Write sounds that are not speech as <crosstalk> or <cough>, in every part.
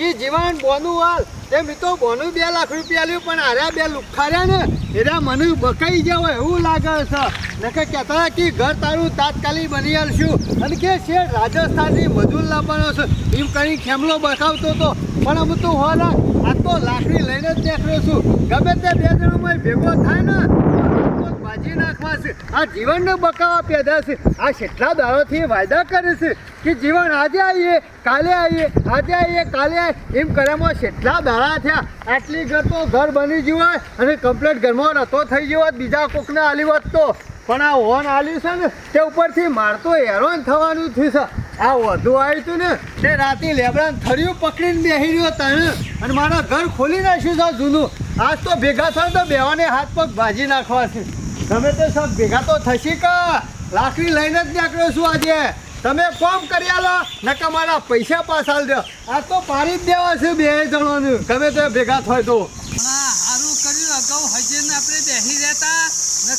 કે જીવાન બોનું હાલ. તે મિત્રો બોનું બે લાખ રૂપિયા લ્યું, પણ આર્યા બે લુખાર્યા ને. એટલે મને બકાઈ ગયા એવું લાગે છે. નકે કહેતા કે ઘર તારું તાત્કાલિક બની આલશું. અને કે છે રાજસ્થાનની મજૂર લાવવાનો છે. એમ કરી ખેમલો બતાવતો હતો પણ હું તો હોલા. આ તો લાકડી લઈને જ નીકળ્યો છું. ગમે તે બે જણામાં ભેગો થાય ને ભાજી નાખવા છે. આ જીવનનો બકાવા પેદા છે. આ કેટલા દાડોથી વાયદા કરે છે કે જીવન આજે આવીએ, કાલે આવીએ, આજે આવીએ, કાલે આવીએ. એમ કર્યામાં કેટલા દાડા થયા. આટલી ઘર ઘર બની ગયું અને કમ્પ્લીટ ઘરમાં રતો થઈ ગયો બીજા કોકને આલી હોત તો. પણ આ ઓન આલ્યું છે ને, તે ઉપરથી મારતો હેરાન થવાનું થયું છે. આ વધુ આવ્યું હતું ને, તે રાતે લેબડા થર્યું પકડીને બેહી રહ્યો તને અને મારા ઘર ખોલી નાખ્યું છે જૂનું. આજ તો ભેગા થાય તો બેવાને હાથ પગ ભાજી નાખવા છે. તમે તો સબ ભેગા તો થશી કા? લાકડી લઈને જ નીકળ્યો છું આજે. તમે કોમ કરી આલો નકા મારા પૈસા પાછા દો. આ તો પારી જ દેવા છે બે જણોનું. ગમે તે ભેગા થાય તો સારું કર્યું અગાઉ હજે ને આપણે બેસી રહેતા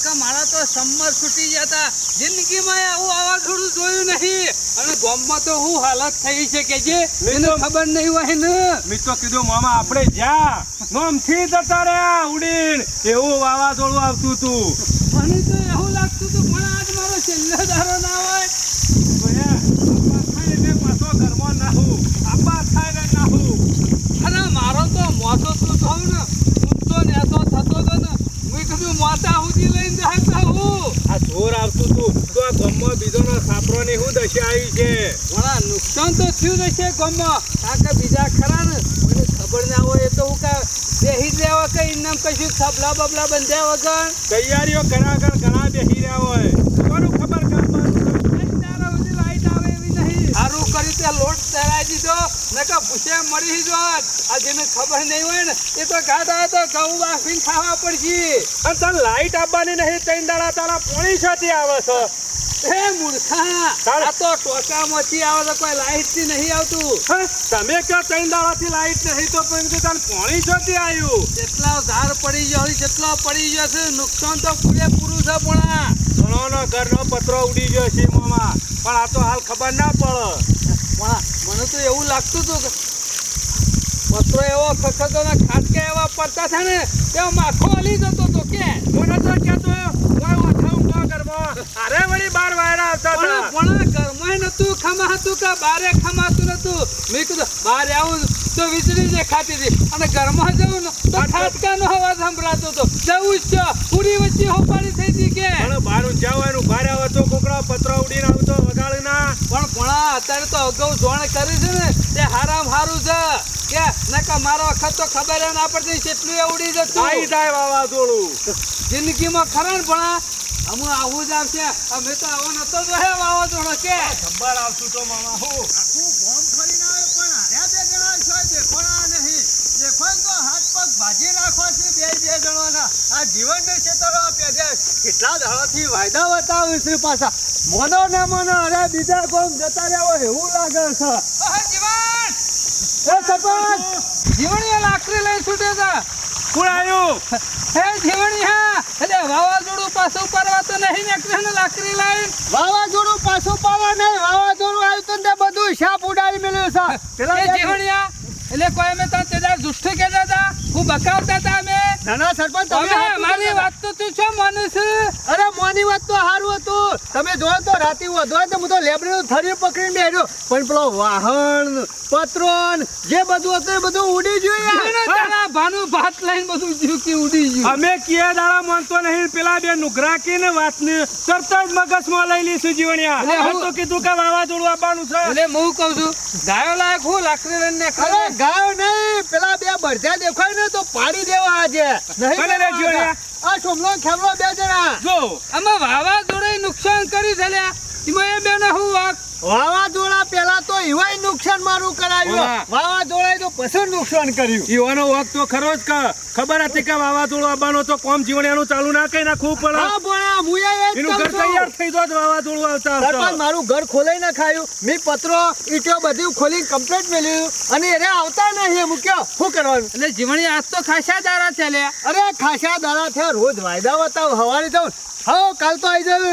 નકર મારા તો સમર છૂટી જતા જિંદગીમાં આવું વાવાઝોડું જોયું નહીં. અને ગામમાં તો હું હાલત થઈ છે કે જે એને ખબર નહીં હોય ને. મિત્રો કીધું મામા આપણે જ્યાં નોમથી જતા રહ્યા ઉડીન. એવું વાવાઝોડું આવતું હતું મને તો એવું લાગતું હતું પણ આજ મારો છેલ્લો દારો ના હોય. ઘરમાં નાહું. આબા થાય ને નાહું. અને મારો તો મોટો તું થયું ને ઊંચો નેતો થતો હતો ને મેં માતા સુધી લઈને જાતા હું. આ જોર આવતું હતું તો આ ગમમાં બીજોનો સાપરો ની શું દશા આવી છે? ઘણા નુકસાન તો થયું હશે ગમમાં. કાકા બીજા ખરા ને? મને ખબર ના હોય એ તો હું કા બેહી જ રહેવા કઈ નામ કશું થબલા બબલા બંધ્યા વગર? તૈયારીઓ ઘણા ઘર ઘણા દેહી રહ્યા હોય કોનું ખબર કામવાનું તારા સુધી લાઈટ આવે એવી નહીં સારું કર્યું તે લોટ ચડાવી દીધો નકા ભૂસે મરી જોત આ જેને ખબર નહીં હોય ને એ તો ગાડા તો ઘઉં બાફીને ખાવા પડશે. અને તને લાઈટ આપવાની નહીં ત્રણ દાડા તારા પોણી છથી આવે છે. હે મૂર્ખા આ તો ટોકામાંથી આવે તો કોઈ લાઈટથી નહીં આવતું. તમે કહો ત્રણ દાડાથી લાઈટ નહીં તો પણ તને પોણી છથી આવ્યું. જેટલા ધાર પડી ગયો જેટલો પડી ગયો છે નુકસાન તો પૂરેપૂરું છે પણ ઘણોનો ઘરનો પતરો ઉડી ગયો છે મોમાં પણ આ તો હાલ ખબર ના પડે. મને તો એવું લાગતું હતું કે પત્રો એવો ખખતો ને ખાટકે એવા પડતા થાય ને તે માખો હલી જતો હતો કે. મને તો કહેતો કોઈ ઓછા ઊંઘો ઘરમાં અરે વળી બાર વાયરા આવતા પણ હતા. પણ ઘરમાં નતું ખમાતું કે બારે ખમાતું નતું મેં કીધું બહાર આવું તો વીજળી દેખાતી હતી. અને ઘરમાં જવું ને તો ખાટકાનો અવાજ સંભળાતો હતો. જવું જ છે. પૂરી વચ્ચે હોપાળી થઈ હતી કે? પણ બાર ઊંઝાવાનું ભારે આવે તો કોકડો પતરો ઉડીને આવતો વગાડ ના પણ ભણા અત્યારે તો અગાઉ જોણ કરી છે ને તે હારામ હારું છે. કે નકા મારો વખત તો ખબર ના પડતી કેટલું એ ઉડી જતું. જાય વાવાઝોડું. જિંદગીમાં ખરા ભણા અમુ આવું જ આવશે. અમે તો આવો નતો જો હે વાવાઝોડો કે. ખબર આવશું તો મામા હું. આખું બોમ્બ ફરી ના આવે પણ હાર્યા બે જણા છે દેખોણા નહીં. દેખો ને તો હાથ પગ ભાજી નાખવા છે બે બે જણાના. આ જીવનને છેતરવા પેદા કેટલા દાડાથી વાયદા બતાવે છે પાછા. મોનો ને મોનો અરે બીજા કોમ જતા રહ્યા એવું લાગે છે. જીવન! એ સરપંચ! જીવણીયા લાકડી લઈ છૂટે છે. કોણ આવ્યું. હે જીવણીયા એટલે વાવાઝોડું પાછું પરવા તો નહીં નીકળે ને લાકડી લાઈન. વાવાઝોડું પાછું પાવા નહીં વાવાઝોડું આવ્યું તો તે બધું શાપ ઉડાડી મેલ્યું છે. પેલા એ જીવણી જીવણીયા એટલે કોઈ અમે તને તેદાર જુઠ્ઠું કહેતા હતા હું બકાવતા હતા અમે. નાના સરપંચ તમે મારી વાત તો તું છો માનું છું અરે મોની વાત તો સારું હતું. તમે જો તો રાતે વધો તો હું તો લેબડીનું થરી પકડીને બેઠો. પણ પેલો વાહન પત્રોન જે બધું હતું એ બધું ઉડી ગયું ભાનું ભાત લઈને બધું જીવકી ઉડી ગયું? અમે કીએ દાડા માનતો નહીં પેલા બે નુગરાકી ને વાત ને તરત જ મગજમાં લઈ લઈશું જીવણિયા. એટલે હું- તો કીધું કે વાવાઝોડું આવવાનું છે. એટલે હું કહું છું ગાયો લાયક હું લાકડી લઈને ને ખરે ગાયો નહીં પેલા બે બરજા દેખાય ને તો પાડી દેવા આજે. નહીં? આ સોમલો ખેમલો બે જણા. જો. અમે વાવાઝોડે નુકસાન કરી છે લ્યા. એમાં એ બેને હું વાક? વાવાઝોડા પેલા તો એવાય નુકસાન મારું કરાવ્યું. વાવાઝોડા તો પછી નુકસાન કર્યું. ઈવાનો વખત તો ખરો જ ખબર હતી કે વાવાઝોડું આવવાનો તો કોમ જીવણિયાનું ચાલુ ના કઈ નાખવું પડે. એનું ઘર તૈયાર થઈ જાય વાવાઝોડું આવતા મારું ઘર ખોલાઈ ના ખાયું. મેં પત્રો ઈટો બધું ખોલી કમ્પ્લેટ મેળ્યું અને એને આવતા નહીં મૂક્યો શું કરવાનું? એટલે જીવણી આજ તો ખાસા દારા લે. અરે ખાસા દારા થયા. રોજ વાયદા બતાવ હવારે જાઉં. હા કાલ તો આવી જાવ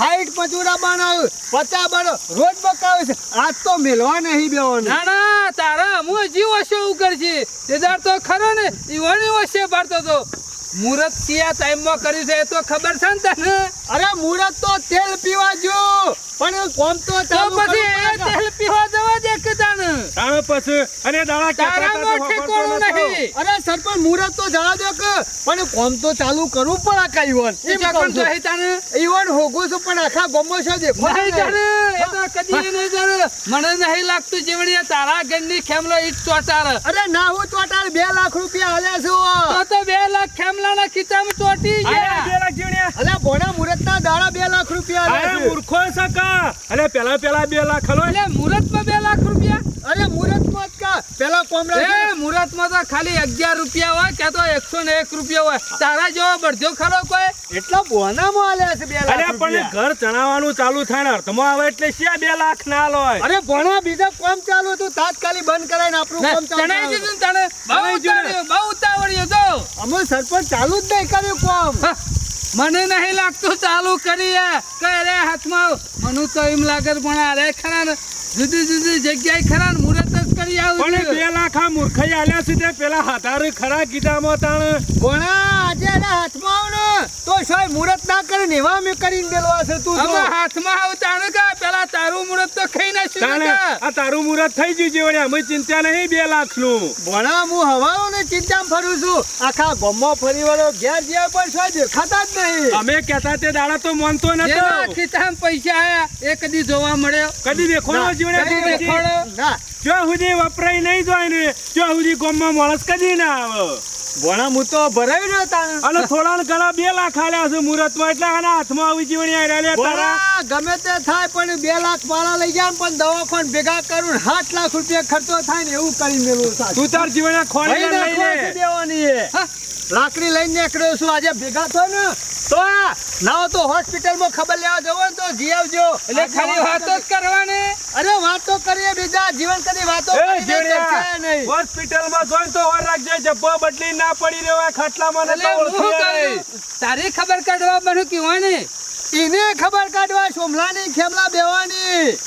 હાઈટ પચુરા બનાવ. પચા બનો રોજ બકાવે છે. આજ તો મેલવા નહીં બેવાનું. ના ના તારા હું જીવ હશે ઉકર છે તેદાર તો ખરો ને ઈવણી હશે ભરતો તો. મુહૂર્ત કયા ટાઈમમાં કર્યું છે એ તો ખબર છે ને તને? અરે મુરત તો તેલ પીવા જો. પણ કોમ તો તો ચાલુ પછી એ કરવું તેલ પીવા જવા દે કે તને તાણે પછી અને દાડા તારા ઠેકોણું. નહીં. અરે સરપંચ મુરત તો જવા દે કે. પણ કોમ તો ચાલુ કરવું પડે કા ઈવન એ ચોકન તો. હે તને ઈવન હોગું છું પણ આખા ગમો છે દેખો નહીં જાણે એ તો કદી નહીં જાણે મને નહીં લાગતું જીવણી તારા ઘરની ખેમલો ઈ ચોટાર અરે ના હું ચોટાર બે લાખ રૂપિયા હાલ્યા છું. તો તો બે લાખ ખેમલાના ખીચામાં ચોટી છે બે લાખ જીવણિયા. અલ્યા ભોણા મુરત ના દાડા બે લાખ રૂપિયા અરે મૂર્ખો સકા અરે અને પેલા પેલા બે લાખ હલો. એટલે મુહૂર્તમાં બે લાખ રૂપિયા અરે મુરતમાં જ કા પેલા કોમરા એ માં તો ખાલી અગિયાર રૂપિયા હોય કે તો એકસો ને એક રૂપિયા હોય. તારા જેવો બળજો ખરો કોઈ? એટલા બોનામાં હાલ્યા છે બે લાખ અરે પણ ઘર ચણાવવાનું ચાલુ થાય ને અર્થમાં આવે એટલે શિયા બે લાખ ના લોય. અરે ભણા બીજા કોમ ચાલુ હતું તાત્કાલિક બંધ કરાઈને આપણું કોમ ચાલુ ચણાઈ દીધું ને તને. બહુ ઉતાવળ્યો બહુ ઉતાવળ્યો તો અમે સરપંચ ચાલુ જ નહીં કર્યું કોમ. મને નહીં લાગતું ચાલુ કરીએ. કે અરે હાથમાં? મને તો એમ લાગે પણ અરે ખરા જુદી જુદી જગ્યાએ ખરા જ કરી આવું પણ બે લાખ આ મૂર્ખાઈ આલ્યા છે તે પેલા હાથારે ખરા કીધામાં તાણ. ભણા આજે એના હાથમાં આવ ને? તો શોય મુરત ના કરે ને એવા મેં કરીને મેલવા છે તું જો. આમાં હાથમાં આવતાનું કે? પેલા તારું મુહૂર્ત તો ખાઈ નાખ્યું તાણે આ તારું મુહૂર્ત થઈ ગયું જીવણે અમે ચિંતા નહીં બે લાખનું ભણા હું હવાલો ને ચિંતામાં ફરું છું. આખા ગમો ફરી વળો ઘેર જ્યાં પણ શોય દેખાતા જ નહીં. અમે કહેતા તે દાડા તો માનતો નતો. ખિસ્સામાં પૈસા આયા. એ કદી જોવા મળ્યો. કદી દેખો ના, જીવણે કદી કદી ના. જો સુધી વપરાય નહીં જાય ને ત્યાં સુધી ગામમાં માણસ કદી ના આવે. ભણા હું તો ભરાયું ને તાણ. અને થોડા ઘણા બે લાખ આલ્યા છે મુહૂર્તમાં એટલે આના હાથમાં આવી જીવણી આલ્યા તારા. ગમે તે થાય પણ બે લાખ માળા લઈ જાય પણ દવાખાન ભેગા કરું સાત લાખ રૂપિયા ખર્ચો થાય ને એવું કરી મેલું તું તાર જીવણે ખોળી લઈ લઈ નાખવા છે લે દેવાની. લાકડી લઈને નીકળ્યો છું આજે ભેગા થયો ને તો ના તો હોસ્પિટલમાં ખબર લેવા જવો ને તો જી આવજો. એટલે ખાલી વાતો જ કરવાની. અરે વાતો કરીએ બીજા જીવન કદી વાતો હોસ્પિટલમાં જોઈને તો ઓર રાખજે જબ્બો બદલી ના પડી રહ્યો ખાટલામાં એટલે હું ઓળખી તારી ખબર કાઢવા મને કહેવાય ને? એને ખબર કાઢવા સોમલાની ખેમલા બેવાની.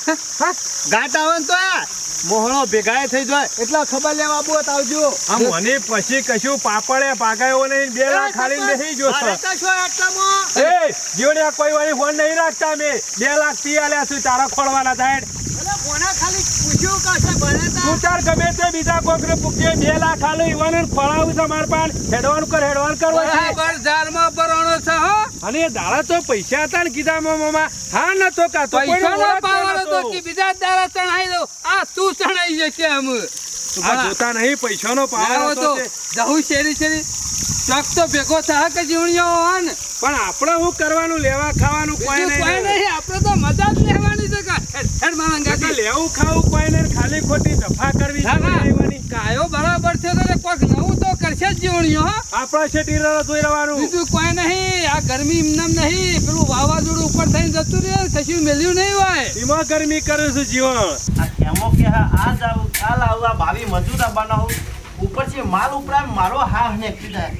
ગાટ આવે તો મોહળો ભેગાય થઈ જાય. એટલા ખબર લેવા બોત આવજો. આમ મને પછી કશું પાપડે પાગાયો નહીં બે લાખ ખાલી નહીં જો અરે કશો આટલામાં? એ જીવણ્યા કોઈ વાળી ફોન નહીં રાખતા મે બે લાખ પી આલ્યા છું તારા ખોળવાના થાય. એટલે કોના ખાલી પૂછ્યું કશે ભણેતા તું? તાર ગમે તે બીજા કોકને પૂછે બે લાખ આલો ઈવાને ફળાવું તમાર પાન. હેડવાન કર હેડવાન કરવા છે બરાબર ઝાડમાં ભરવાનો છે હો. અને દાડા તો પૈસા હતા ને કીધા મામા. હા નતો કાતો પૈસા નો પાવાનો તો કે બીજા દાડા ચણાઈ દો આ તું ચણાઈ જશે અમ આ જોતા નહીં પૈસાનો હતો તો તે. જવું શેરી શેરી. ચોક તો ભેગો થા કે જીવણીઓ હોય ને. પણ આપણે શું કરવાનું લેવા ખાવાનું કોઈ નહીં નહીં આપણે તો મજા જ કા હેડ મારા લેવું ખાવું કોઈ નહીં ખાલી ખોટી દફા કરવી. લેવાની. કાયો બરાબર છે તો કોઈક નવું તો કરશે જ જીવણીઓ હો. છે શેઠી જોઈ રહેવાનું. બીજું કોઈ નહીં આ ગરમી એમનેમ નહીં. પેલું વાવાઝોડું ઉપર થઈને જતું રહે કશું મેલ્યું નહીં હોય. એમાં ગરમી કરે છે જીવન આ કેમો કે હા આ જાવ આ લાવ આ ભાવી મજૂર બનાવું ઉપરથી માલ ઉપરાય મારો હા ને કીધા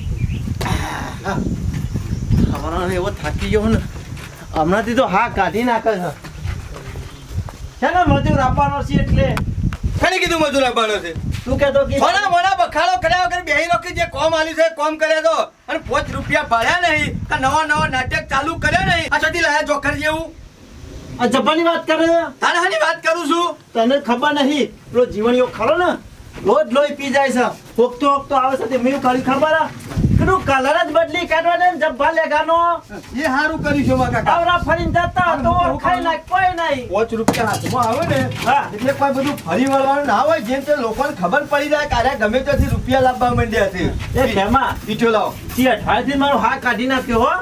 ખબર એવો થાકી ગયો ને. હમણાંથી તો હા કાઢી નાખે છે. છે ને મજૂર આપવાનો છે એટલે? ખાલી કીધું મજૂર આપવાનો છે? તું કહેતો કે મોડા મોડા બખાડો કર્યા વગર બેહી રોકી જે કોમ આલી છે કોમ કરે તો. અને પોચ રૂપિયા ભર્યા નહીં આ નવા નવા નાટક ચાલુ કર્યા નહીં. આ સુધી લાયા જોખર જેવું. આ જપાની વાત કરે. તારે હાની વાત કરું છું? તને ખબર નહીં પેલો જીવણીઓ ખરો ને? રોજ લોહી પી જાય છે. પોખતો પોખતો આવે છે તે મેં કરી ખબર આ? કલર જ બદલી કાઢવા દે ને જબ્બા લેગાનો એ હારું કર્યું છે મારા કાકા. આવરા ફરીને જતા તો ખાઈ નાખ કોઈ નહીં. પોચ રૂપિયા હાથમાં આવે ને હા. એટલે કોઈ બધું ફરી વળવાનું ના હોય જેમ તે લોકોને ખબર પડી જાય કારે ગમે ત્યાંથી રૂપિયા લાવવા માંડ્યા છે. એ ખેમા પીઠો લાવો. તી અઠવાડિયેથી મારો હા કાઢી નાખ્યો હો.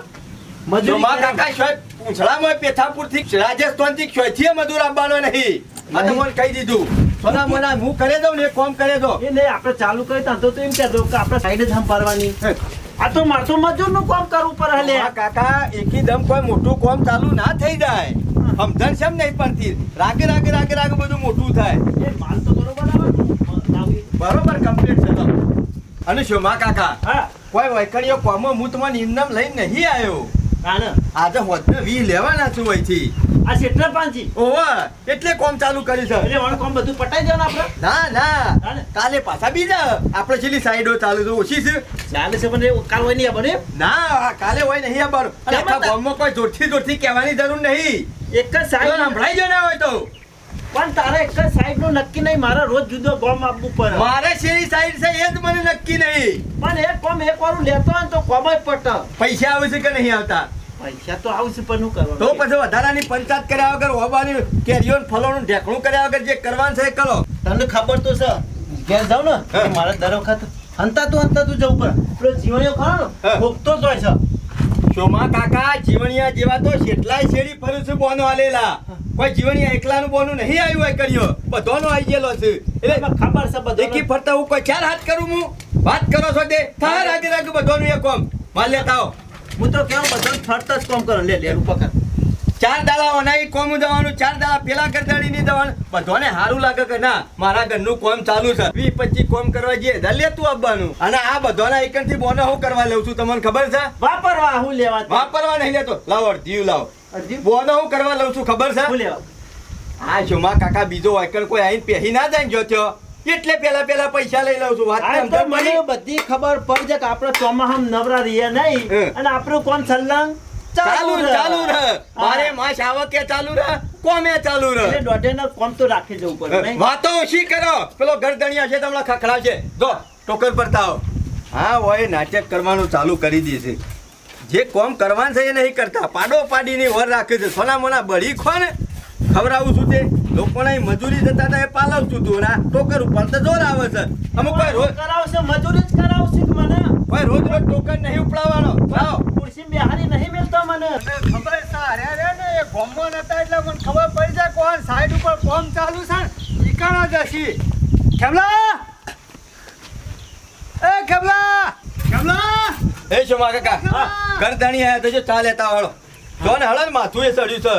મજૂરી જોમા કાકા શોય પૂંછડામાં પેથાપુરથી રાજસ્થાનથી ક્યાંયથી મજૂર આવવાનો નહીં. આ તો મને કહી દીધું. સોના મને હું કરે દઉં ને કોમ કરે દો. એ નહીં આપણે ચાલુ કરી તો તો એમ કહેતો કે આપણે સાઈડ જ સંભાળવાની. આ તો મારે તો મજૂરનું કામ કરવું પડે લે કાકા એકી દમ કોઈ મોટું કોમ ચાલુ ના થઈ જાય. સમજણ છે નહીં પડતી રાગે રાગે રાગે રાગે બધું મોટું થાય. એ માલ તો બરોબર બરોબર કમ્પ્લીટ છે અને શોમા કાકા? હા. કોઈ વૈકણીઓ કોમો હું તમને ઇનામ લઈને નહીં આવ્યો. આજે હોતને વી લેવાના છું અહીંથી. આ શેઠના પાંચી ઓવા એટલે કોમ ચાલુ કર્યું છે. એટલે વાળું કામ બધું પટાઈ દેવાનું આપણે? ના ના. કાલે પાછા બીજા આપણે છેલ્લી સાઈડો ચાલુ છે ઓછી છે. ચાલે છે પણ કાલ હોય નહીં બને ના કાલે હોય નહીં અને આખા ગામમાં કોઈ જોરથી જોરથી કહેવાની જરૂર નહીં. એક જ સાઈડ સંભળાઈ જો ના હોય તો. પણ તારે એક જ સાઈડનું નક્કી નહીં મારે રોજ જુદો બોમ્બ આપવું પડે. મારે શેરી સાઈડ છે એ જ મને નક્કી નહીં. પણ એક કોમ એક વાળું લેતો હોય તો કોમ જ પટ. પૈસા આવે છે કે નહીં આવતા? પૈસા તો આવશે પણ શું કરવાનું તો પછી વધારાની પંચાયત કર્યા વગર હોવાની કેરીઓન ફલોનું ઢેકણું કર્યા વગર જે કરવાનું છે એ કરો. તમને ખબર તો છે. ઘેર જાવ ને મારે દર વખત હંતાતું હંતાતું જવું પડે. પેલો જીવણીઓ ખરો. ને ભોગતો જ હોય છે. શોમા કાકા જીવણિયા જેવા તો કેટલાય શેરી ફરું છું બોનો આલેલા કોઈ જીવણિયા એકલાનું બોનું નહીં આવ્યું હોય કર્યો. બધાનો આવી ગયેલો છે. એટલે ખબર છે બધું એકી ફરતા હું કોઈ ચાર હાથ કરું હું? વાત કરો છો તે? થાર રાગે રાગે બધોનું એક કોમ માલ લેતા આવો હું તો કેવું બધું ફરતા જ કોમ કરો? લે લે પકડ ચાર દાડા ઓનાઈ કોમ દવાનું ચાર દાડા પેલા કરતાડી નહીં દવાનું બધોને સારું લાગે કે ના મારા ઘરનું કોમ ચાલુ છે. વી પછી કોમ કરવા જઈએ. દલે તું આવવાનું અને આ બધાના એકનથી બોને હું કરવા લઉં છું તમને ખબર છે? વાપરવા હું લેવા વાપરવા નહીં લેતો. લાવો જીવ લાવ. બોને હું કરવા લઉં છું ખબર છે? હું લેવા. હા શોમા કાકા બીજો વાયકલ કોઈ આઈને પહેરી ના જાય જો થયો. એટલે પેલા પેલા પૈસા લઈ લઉં છું. વાત તો મને બધી ખબર પડી જાય કે આપણે ચોમાહામ નવરા રહીએ નહીં. અને આપણું કોણ સલ્લાંગ ચાલુ. ચાલુ રહે મારે. માસ આવકે ચાલુ રહે? કોમે ચાલુ રહે? એટલે દોઢેના કોમ તો રાખી જવું પડે? વાતો ઓછી કરો? પેલો ગરદણિયા છે તમને ખખડાવશે જો ટોકર પર તાવ હા હોય નાટક કરવાનું ચાલુ કરી દેશે જે કોમ કરવાનું છે એ નહીં કરતા. પાડો પાડીની વર રાખે છે. સોના મોના બળી ખો ને. ખવડાવું છું તે. લોકોને અહીં મજૂરી જતા હતા એ પાલવ છું તું ના ટોકર ઉપર તો જોર આવે છે. અમુક કોઈ રોજ કરાવશે મજૂરી જ કરાવશે મને. કોઈ રોજ રોજ ટોકર નહીં ઉપડાવવાનો. જાઓ. ખુરશી બેહારી નહીં મેલતો મને. ખબર ને એ ગોમમાં નતા એટલે મને ખબર પડી જાય કોણ સાઈડ ઉપર કોમ ચાલુ છે ને. ઈકાણા જશી. ખેમલા? એ ખેમલા? ખેમલા? એ શું મા કાકા ગરદણી આયા તો જો ચા લેતા વાળો જો ને હળે ને માથું એ સડ્યું છે.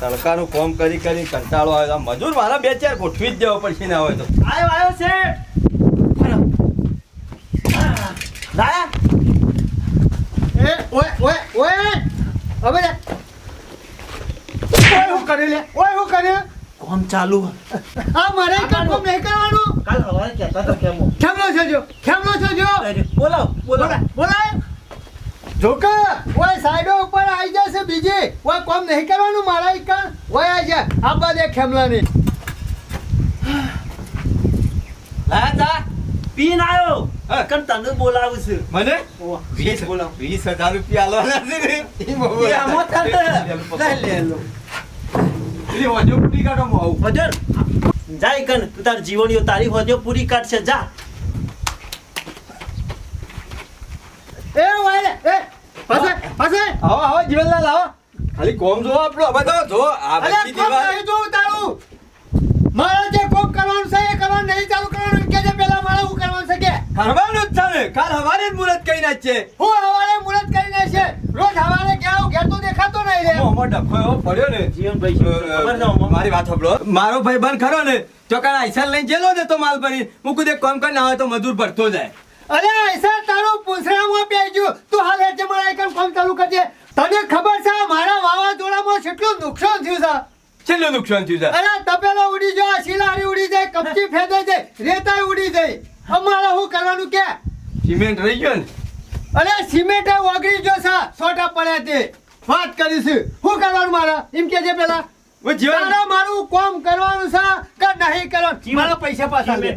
તડકાનું કોમ કરી કરી કંટાળો આવ્યો મજૂર મારા બે ચાર ગોઠવી જ દેવો પડશે ને આવે તો. આવ્યો આવ્યો શેઠ લાયા. એ ઓય ઓય ઓય. હવે લે. ઓય હું કરી લે? ઓય હું કરી કોમ ચાલુ આ મારે કામ નહીં કરવાનું. કાલ સવારે કહેતા તો કેમો. ખેમલો છે જો? છે બોલાવ બોલાવ. જોકા ઓય સાઈડો ઉપર આવી જશે બીજી. ઓય કોમ નહીં કરવાનું મારા ઈકણ ઓય આવી જા આ બાદ એક ખેમલાની. લાયા તા? પીન હા. કણ તને બોલાવું છું? મને? વીસ બોલાવ. વીસ હજાર રૂપિયા આલવાના છે એ આમાં તને લે લો. પેલી હોજો પૂરી કાઢો મો આવું. ભજન જાય કન તું તાર જીવનીઓ તારી હોજો પૂરી કાઢશે. જા. એ ઓય લે એ પાસે પાસે આવો આવો જીવનલાલ આવો. ખાલી કોમ જો આપણો હવે તો જો આ અરે બધી કોમ દીવાલ. નહીં જોઉં તારું મારે જે કોમ કરવાનું છે એ કરવાનું નહીં ચાલુ કરવાનું કે છે પેલા મારે હું કરવાનું છે કે? કરવાનું જ છે ને. કાલ હવારે જ મુહૂર્ત કઈ નાખશે હું હવારે મુહૂર્ત કરીને છે રોજ હવારે ગયા ઘેર તો દેખાતો નહીં રે. મોમો એવો પડ્યો ને. જીવનભાઈ? ખબર ન મારી વાત સાંભળો. મારો ભાઈ બંધ ખરો ને ચોકાના આઈસર લઈને જેલો જતો માલ ભરી હું કુદે કોમ કર ના હોય તો મજૂર ભરતો જાય. અરે એસા તારું પૂંછડામાં બેસજો તું હાલ એટલે મારા એકમ કામ ચાલુ કરજે. તને ખબર છે મારા વાવાઝોડામાં કેટલું નુકસાન થયું છે? છેલ્લું નુકસાન થયું છે? અરે તપેલો ઉડી જાય શિલારી ઉડી જાય કપચી ફેદાઈ જાય રેતાય ઉડી જાય. અમારે શું કરવાનું કે? સિમેન્ટ રહી ગયો ને? અરે સિમેન્ટ ઓગળી ગયો છે સોટા પડ્યા તે વાત કરીશું. શું કરવાનું મારા? એમ કે છે પેલા? તારે મારું કામ કરવાનું છે કે નહીં કરવાનું? મારા પૈસા પાછા લે.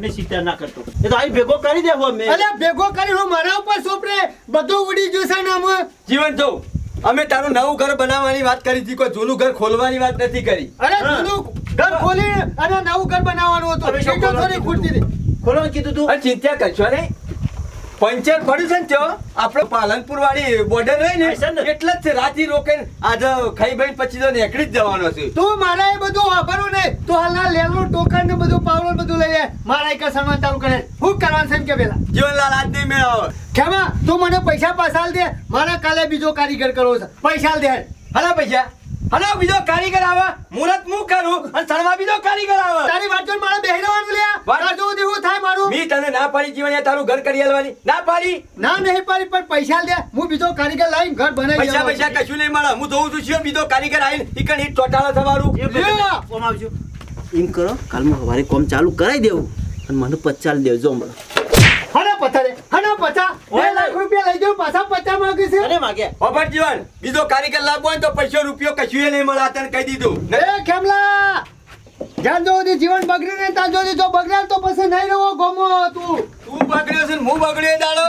ના કરતો. એ તો ભેગો કરી દેવો મેં અરે ભેગો કરી હું મારા ઉપર સોપરે? બધું ઉડી ગયું છે ને આમ? જીવન જો અમે તારું નવું ઘર બનાવવાની વાત કરી હતી કોઈ જૂનું ઘર ખોલવાની વાત નથી કરી. અરે જૂનું ઘર ખોલી અને નવું ઘર બનાવવાનું હતી. ખોલવાનું કીધું તું. ચિંતા કરશો નહીં પંચર પડ્યું છે ને ત્યો આપણે પાલનપુર વાળી બોર્ડર રહી ને. એટલે જ છે રાતી રોકે આજે ખાઈ ભાઈ પછી તો નીકળી જ જવાનો છે. તું મારે એ બધું વાપરવું નહીં તું હાલના લેલું ટોકન ને બધું પાવડો બધું લઈ લે. મારા એક સન્માન ચાલુ કરે. હું કરવાનું છે એમ કે પેલા. જીવનલાલ આજ નહીં મેળાવો ખેમા તું મને પૈસા પાછા દે. મારા કાલે બીજો કારીગર કરવો છે. પૈસા દે હાલા પૈસા. હલા બીજો કારીગર આવે. મુરત હું કરું અને સણવા બીજો કારીગર આવે. તારી વાત જોઈને મારે બેહી રહેવાનું લે વાત- જો સુધી થાય મારું. મી તને ના પાડી જીવન તારું ઘર કરી આલવાની. ના પાડી? ના નહીં પાડી પણ પૈસા દે હું બીજો કારીગર લાવીને ઘર બનાવી પૈસા પૈસા કશું નહીં મળે. હું જોઉં છું છું બીજો કારીગર આવીને ઈકણ ઈ ચોટાળો થવાનું. આવજો. એમ કરો કાલમાં સવારે કોમ ચાલુ કરાવી દેવું અને મને પચાલ દેજો હમણાં. હના પથારે હના પચા બે લાખ રૂપિયા લઈ જાઉં પાછા પચા માંગે છે અરે માગે. ઓફર જીવન બીજો કારીગર લાગવો હોય તો પૈસો રૂપિયો કશું નહીં મળે તને કહી દીધું. એ ખેમલા! જ્યાં જો સુધી જીવન બગડ્યું ને ત્યાં જો જો બગડ્યા તો પછી નહીં રહો ગોમો તું. તું બગડ્યો છે હું બગડ્યો દાડો.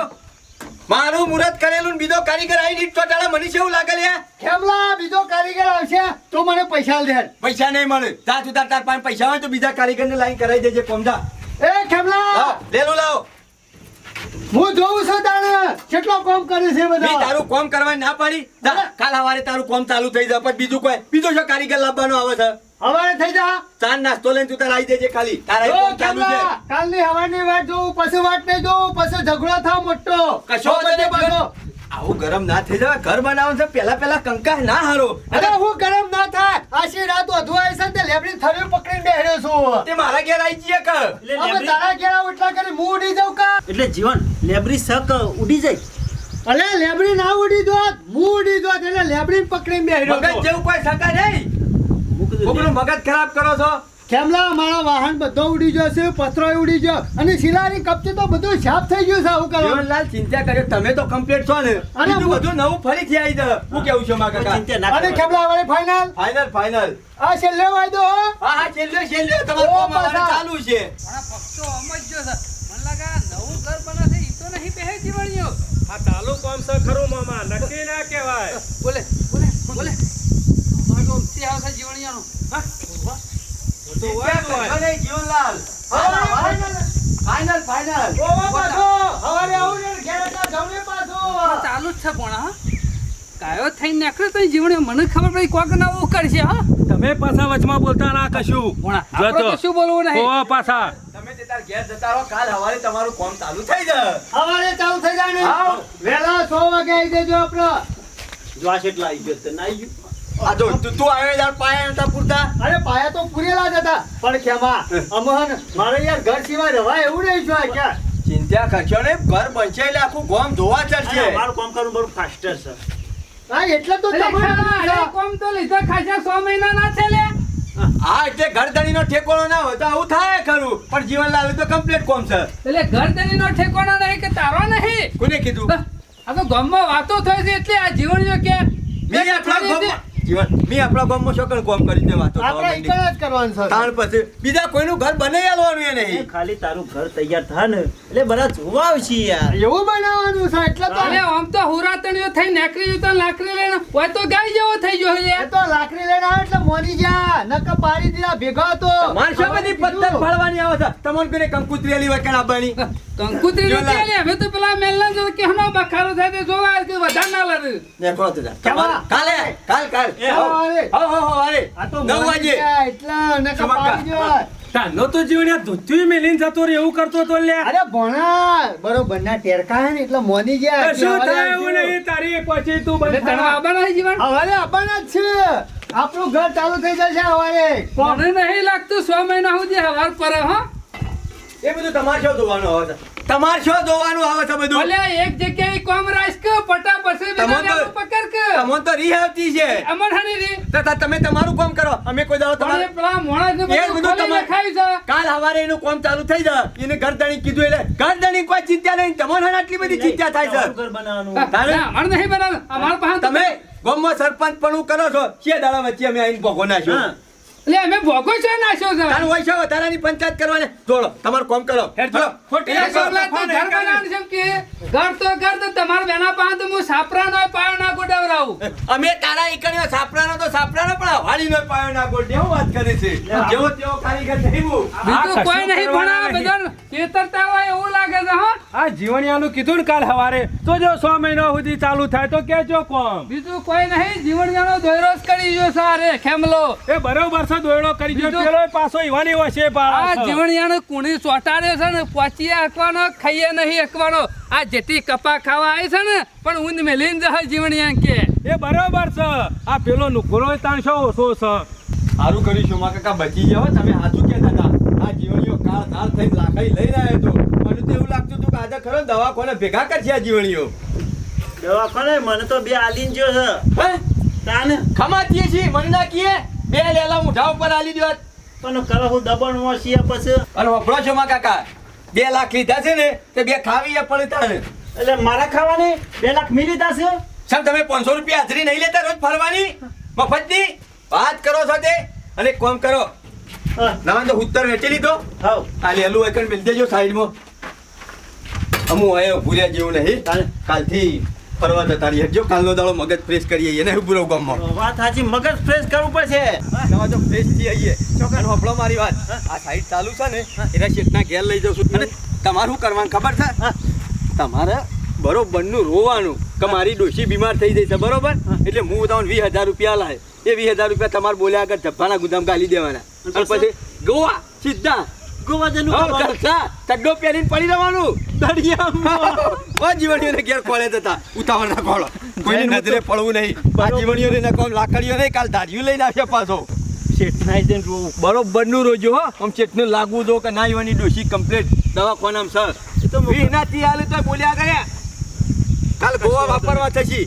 મારું મુહૂર્ત કરેલું બીજો કારીગર આવીને ઈટ ચોટાળે મને શું લાગે લે. કેમલા બીજો કારીગર આવશે તો મને પૈસા આલ દે. પૈસા નહીં મળે. જા તું તાર તાર પાસે પૈસા હોય તો બીજા કારીગરને લાઈન કરાવી દેજે કોમધા એ ખેમલા! લેલો લેલું લાવો. હું જોઉં છું તાણે. કેટલો કોમ કરે છે બધા? તારું કોમ કરવાની ના પાડી? કાલ સવારે તારું કોમ ચાલુ થઈ જાય પછી બીજું કોઈ બીજો શું કારીગર લાવવાનો આવે છે? હવારે થઈ જા. ચાર નાસ્તો લઈને તું તારા આવી દેજે ખાલી. તારા કોમ ચાલુ છે. કાલની હવાની વાત જોઉં પછી વાત નહીં જોઉં પછી ઝઘડો થાવ મોટો. કશો બધે બધો. આવું ગરમ ના થઈ જાય ઘર બનાવવાનું છે. પેલા પેલા કંકા ના હારો. અરે હું ગરમ ના થાય. આશી રાત વધવાય છે તે લેબડી થરી પકડીને બેહ્યો છું. તે મારા ઘેર આવી જઈએ કર. એટલે તારા ઘેર આવું એટલા કરી હું ઉડી જાઉં કા? એટલે જીવન લેબડી સક ઉડી જાય. અલે લેબડી ના ઉડી દોત. હું ઉડી દોત એટલે લેબડી પકડીને બેહ્યો મગજ જેવું કોઈ સકા નહીં. મગજ ખરાબ કરો છો? કેમલા? મારા વાહન બધો ઉડી ગયો છે પથરો ઉડી ગયો અને શિલાની કપચી તો બધું સાફ થઈ ગયું છે આવું કરો. લાલ ચિંતા કર્યો તમે તો કમ્પ્લીટ છો ને. અને બધું નવું ફરીથી આવી જાય હું કેવું છું મારા કાકા? ચિંતા ના અને કેમલા વાળી ફાઇનલ ફાઇનલ ફાઇનલ આ છેલ્લે વાયદો હો. હા હા છેલ્લે છેલ્લે. તમારો કોમ ચાલુ છે. મારા ભક્તો સમજ્યો છે. મને લાગે નવું ઘર બને છે ઈ તો નહીં બેહે જીવણીઓ આ તાલુ કોમ છે ખરું મામા. નક્કી ના કહેવાય બોલે બોલે બોલે અમારો ઉમથી આવશે જીવણીઓનો હા તો હોય તો હોય. અરે જીવનલાલ ફાઇનલ ફાઇનલ ફાઇનલ પાછો. હવારે આવું ને ઘેર જમણે પાછો. ચાલુ જ છે પણ હા. કાયો થઈને નીકળે તો જીવણીઓ મને ખબર પડી કોક નવું કરશે હા. તમે પાછા વચમાં બોલતા ના કશું. પણ જો. તો. બોલવું નહીં. ઓ પાછા. તમે તે તાર ઘેર જતા રહો કાલ હવારે તમારું કામ ચાલુ થઈ જાય. હવારે ચાલુ થઈ જાય ને. આવ. વહેલા વાગે આવી દેજો ગયો તે ના આવી ગયું. આ જો તું તું આવ્યો તાર પાયા નતા પૂરતા? અરે પાયા તો પૂરેલા જ હતા. પણ કેમાં અમહન મારે યાર ઘર સિવાય રવાય એવું નહીં છો ક્યાં? ચિંતા કરશો ને ઘર બનશે એટલે આખું ગોમ જોવા ચડશે. અમારું કામ કરવું બરું ફાસ્ટર છે. હા એટલે તો તમારે કોમ તો લીધા ખાસા સો મહિના ના છે લે હા એટલે ઘરધણીનો ઠેકોણો ના હોય તો આવું થાય ખરું. પણ જીવનલાલ તો કમ્પ્લીટ કોમ છે. એટલે ઘર નો ઠેકાણો નહીં કે તારો નહીં? કોને કીધું? આ તો ગામમાં વાતો થઈ છે એટલે આ જીવણીઓ કે મી જીવન. મી આપણા ગામમાં શું કામ કરી દે વાતો આપણે ઈકણ જ કરવાનું છે. તાણ પછી બીજા કોઈનું ઘર બનાવી આલવાનું એ નહીં. ખાલી તારું ઘર તૈયાર થાય ને. એટલે બધા જોવા આવશે યાર. એવું બનાવવાનું છે? એટલે તો અરે આમ તો હુરાતણીઓ થઈ નેકરી જતો લાકડી લઈને. હોય તો ગાય જેવો થઈ ગયો છે તો લાકડી લઈને આવે એટલે મોની જા નકર પાડી દીધા ભેગા તો તમારે બધી પત્તર ફાડવાની આવે છે તમને કોઈને કંકુતરી આલી વખત આપવાની કંકુતરી જો લા. હવે તો પેલા મેલના જો કેહનો બખારો થાય તે જોવા કે વધારે ના લડે દેખો તો કાલે કાલ કાલ હો હો હો અરે આ તો નવ વાગે જા એટલે પાડી દેવાય. તાનો તો જીવણ્યા ધોત્યું મેલીન જતો રે એવું કરતો તો લે અરે ભણા બરોબર ના ટેરકા હે ને એટલે મોની ગયા. શું થાય એવું નહીં તારી પછી તું બને તને. આવવાના છે જીવન? હવારે આવવાના જ છે. આપણું ઘર ચાલુ થઈ જશે હવારે. મને નહીં લાગતું સો મહિના સુધી હવાર પર હો. એ બધું તમારે શું જોવાનું આવે છે? તમારે શું જોવાનું આવે છે બધું? ભલે એક જગ્યાએ કોમ રાખ કે પટા પછી પકડ કે તો રી આવતી છે અમર હાની રી? તથા તમે તમારું કામ કરો અમે કોઈ દાડો તમારે પેલા મોણસ ને એ બધું તમારે- નખાયું છે. કાલ હવારે એનું કામ ચાલુ થઈ જાય. એને ઘરધણી કીધું એટલે ઘરધણી કોઈ ચિંતા નહીં. તમને આટલી બધી ચિંતા થાય છે. ઘર બનાવવાનું. તારે- અમાર નહીં બનાવવું. અમાર પાસે તમે ગામમાં સરપંચ પણ કરો છો. છે દાડા વચ્ચે અમે આઈને ભોગો નાખ્યો એટલે અમે ભોગો છો નાખ્યો છે? તાર હોય છે વધારાની પંચાયત કરવાને. જોડો તમારું કામ કરો. હેડ જો. ખોટી સોલા તો ઘર બનાવવાનું છે કે ઘર તો ઘર તો તમારા બેના પાસે તો હું સાપરાનો પાયો ના ગોડાવરાવું. અમે તારા ઈકણીઓ સાપરાનો તો સાપરાનો પણ હવાડીનો પાયો ના ગોડ. દેવ વાત કરે છે? જેવો તેવો કારીગર નહીં હું. બીજું કોઈ નહીં ભણાવે ભણા. બધા છે હા આ જીવણિયાનું કીધું ને કાલ હવારે તો જો સો મહિના સુધી ચાલુ થાય તો કેજો કોમ. બીજું કોઈ નહીં જીવણિયાનો દોયરો જ કરી જો સારે ખેમલો. એ બરોબર છે દોયડો કરી જો બીજું- પેલો પાછો ઈવાની વસે આ જીવણિયાનો કુણી ચોટાડ્યો છે ને પોચી હકવાનો ખાઈએ નહીં હકવાનો. આ જેટી કપા ખાવા આવી છે ને પણ ઊંધ મેલીને જશે જીવણિયા કે. એ બરોબર છે. આ પેલો નુકરો તાણશો ઓછો છે? સારું કરીશું મા કાકા બચી ગયા તમે સાચું કહેતા હતા. આ જીવણીઓ કાળ કાળ થઈ લાખાઈ લઈ રહ્યા હતો મને તો એવું લાગતું હતું કે આજે ખરો ને દવાખાને ભેગા કરશે જીવણીઓ. દવાખાને? મને તો બે આલીન જો છે. હે? તાને? ખમાતીએ છીએ મને ના કીએ બે લેલા મુઠા ઉપર આલી દેવા પણ કરો હું દબાણમાં છીએ પછી? અને વપરો છો માં કાકા. બે લાખ લીધા છે ને તે બે ખાવીએ પડે તાને એટલે મારા ખાવાની? બે લાખ મિલી છે? સાહેબ તમે પાંચસો રૂપિયા હાજરી નહીં લેતા રોજ ફરવાની? મફતની? વાત કરો છો તે અને કોમ કરો. હા. ના તો ઉત્તર વેચી લીધો. હા આ લેલું એકન મિલ દેજો સાઈડમાં. અમુ આયો ભૂર્યા જેવું નહીં. કાલથી ફરવા જતા રહીએ. જો કાલનો દાડો મગજ ફ્રેશ કરીએ એને પૂરો ગામમાં. વાત સાચી મગજ ફ્રેશ કરવું પડશે. નવા જો ફ્રેશ થઈ આવીએ ચોકાનો હોપળો મારી વાત. આ સાઈડ ચાલુ છે ને એના શેઠના ઘેર લઈ જાઉં છું અને તમારું કરવાનું ખબર છે? તમારે બરોબરનું રોવાનું. કે મારી ડોશી બીમાર થઈ જઈ છે બરોબર એટલે હું તમને વીસ હજાર રૂપિયા લાય એ વીસ હજાર રૂપિયા તમારે બોલ્યા આગળ ધબ્બાના ગુદામ ગાલી દેવાના. અને પછી ગોવા સીધા. ગોવા જનું હા, જલસા. ચડ્ડો પહેરીને પડી રહેવાનું. દરિયામાં. <laughs> જીવણીઓને ઘેર કોળે જતા ઉતાવળ ના કોળો કોઈની નજરે પડવું નહીં. આ જીવણીઓને ન કોમ લાકડીઓ નહીં કાલ ધાર્યું લઈને આવ્યા પાછો. શેઠ નાઈ જઈને રોવું. બરોબરનું રોજો હો. આમ ચેટનું લાગવું જો કે ના ઈવાની ડોશી કમ્પ્લીટ દવાખાનામાં સર એ તો વી નાથી તો બોલ્યા ગયા કાલ ગોવા વાપરવા થશી.